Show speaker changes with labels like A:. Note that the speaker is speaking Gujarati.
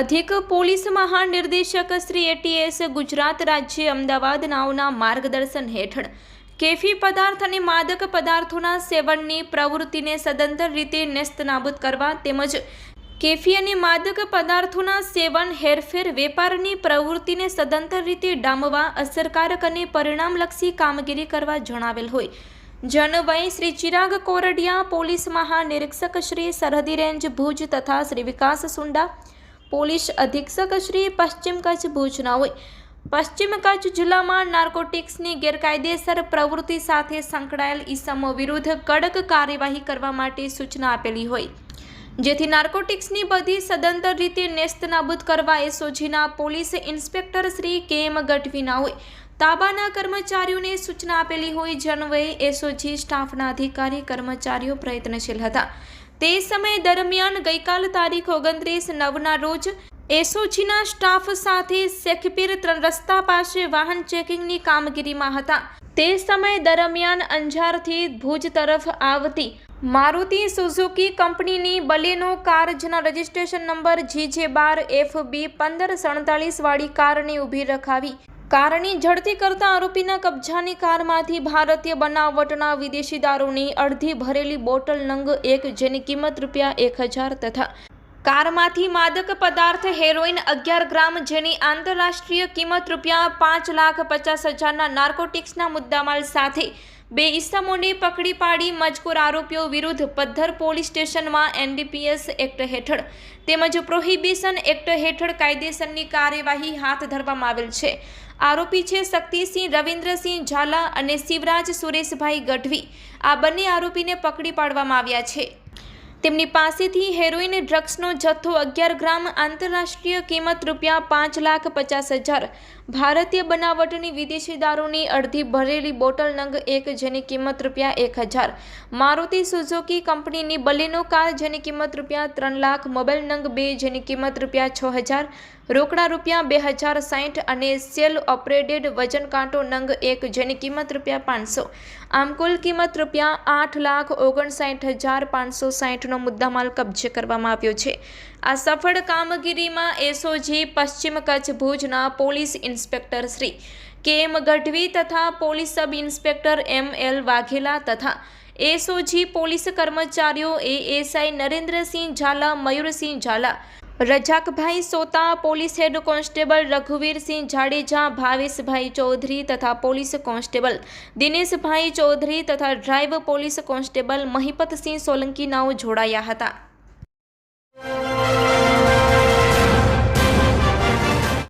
A: અધિક પોલીસ મહાનિર્દેશક શ્રી એટીએસ ગુજરાત રાજ્ય અમદાવાદ નાવના માર્ગદર્શન હેઠળ કેફી પદાર્થ અને માદક પદાર્થોના સેવનની પ્રવૃત્તિને સદંતર રીતે નેસ્તનાબૂદ કરવા તેમજ કેફી અને માદક પદાર્થોના સેવન, હેરફેર, વેપારની પ્રવૃત્તિને સદંતર રીતે ડામવા, અસરકારક અને પરિણામલક્ષી કામગીરી કરવા જણાવેલ હોય. જનવય શ્રી ચિરાગ કોરડિયા, પોલીસ મહાનિરીક્ષક શ્રી સરહદી રેન્જ ભુજ તથા શ્રી વિકાસ સુંડા પોલીસ અધિક્ષક શ્રી પશ્ચિમ કચ્છ ભુજના હોય. પશ્ચિમ કચ્છ જિલ્લામાં નાર્કોટિક્સની ગેરકાયદેસર પ્રવૃત્તિ સાથે સંકળાયેલ ઈસમો વિરુદ્ધ કડક કાર્યવાહી કરવા માટે સૂચના આપેલી હોય. જેથી નાર્કોટિક્સની બધી સદંતર રીતે નેસ્તનાબૂદ કરવા એસઓજીના પોલીસ ઇન્સ્પેક્ટર શ્રી કે એમ ગઢવીના હોય. તાબાના કર્મચારીઓને સૂચના આપેલી હોય, જનવયે એસઓજી સ્ટાફના અધિકારી કર્મચારીઓ પ્રયત્નશીલ હતા. તે સમય દરમિયાન ગઈકાલ તારીખ ઓગણત્રીસ નવના રોજ એસઓજીના સ્ટાફ સાથે શેખપીર રસ્તા પાસે વાહન ચેકિંગની કામગીરીમાં હતા. તે સમય દરમિયાન અંજારથી ભુજ તરફ આવતી મારુતિ સુઝુકી કંપનીની બલેનો કાર જેના રજિસ્ટ્રેશન નંબર જીજે બાર એફ બી પંદર સડતાલીસ વાળી કારને ઊભી રખાવી કારની ઝડપી કરતા આરોપીના કબજાની કારમાંથી ભારતીય બનાવટના વિદેશી દારૂની અડધી ભરેલી બોટલ નંગ એક જેની કિંમત રૂપિયા એક હજાર તથા કારમાંથી માદક પદાર્થ હેરોઇન અગિયાર ગ્રામ જેની આંતરરાષ્ટ્રીય કિંમત રૂપિયા પાંચ લાખ પચાસ હજારના નાર્કોટિક્સના મુદ્દામાલ સાથે બે ઇસમોને પકડી પાડી મજકૂર આરોપીઓ વિરુદ્ધ પદ્ધર પોલીસ સ્ટેશનમાં એનડીપીએસ એક્ટ હેઠળ તેમજ પ્રોહિબિશન એક્ટ હેઠળ કાયદેસરની કાર્યવાહી હાથ ધરવામાં આવેલ છે. આરોપી છે શક્તિસિંહ રવિન્દ્રસિંહ ઝાલા અને શિવરાજ સુરેશભાઈ ગઢવી. આ બંને આરોપીને પકડી પાડવામાં આવ્યા છે. તેમની પાસેથી હેરોઇન ડ્રગ્સનો જથ્થો અગિયાર ગ્રામ આંતરરાષ્ટ્રીય કિંમત રૂપિયા પાંચ લાખ પચાસ હજાર, ભારતીય બનાવટની વિદેશી દારૂની અડધી ભરેલી બોટલ નંગ એક જેની કિંમત રૂપિયા એક હજાર, મારુતિ સુઝુકી કંપનીની બલેનો કાર જેની કિંમત રૂપિયા ત્રણ લાખ, મોબાઈલ નંગ બે જેની કિંમત રૂપિયા છ હજાર, રોકડા રૂપિયા બે હજાર સાઠ અને સેલ ઓપરેટેડ વજન કાંટો નંગ એક જેની કિંમત રૂપિયા પાંચસો, આમ કુલ કિંમત રૂપિયા આઠ લાખ ઓગણસાઠ હજાર પાંચસો સાઠનો મુદ્દામાલ કબજે કરવામાં આવ્યો છે. આ સફળ કામગીરીમાં એસઓજી, પશ્ચિમ કચ્છ ભુજના પોલીસ ઇન્સ્પેક્ટર શ્રી કે એમ ગઢવી તથા police sub inspector M L Vaghela તથા એસઓજી પોલીસ કર્મચારીઓ ASI Narendrasinh Jhala, Mayursinh Jhala Rajakbhai Sota, police head constable Raghuvirsinh Jadeja, Bhaveshbhai Chaudhari તથા પોલીસ કોન્સ્ટેબલ દિનેશભાઈ ચૌધરી તથા ડ્રાઈવ પોલીસ કોન્સ્ટેબલ મહિપતસિંહ સોલંકીનાઓ જોડાયા હતા.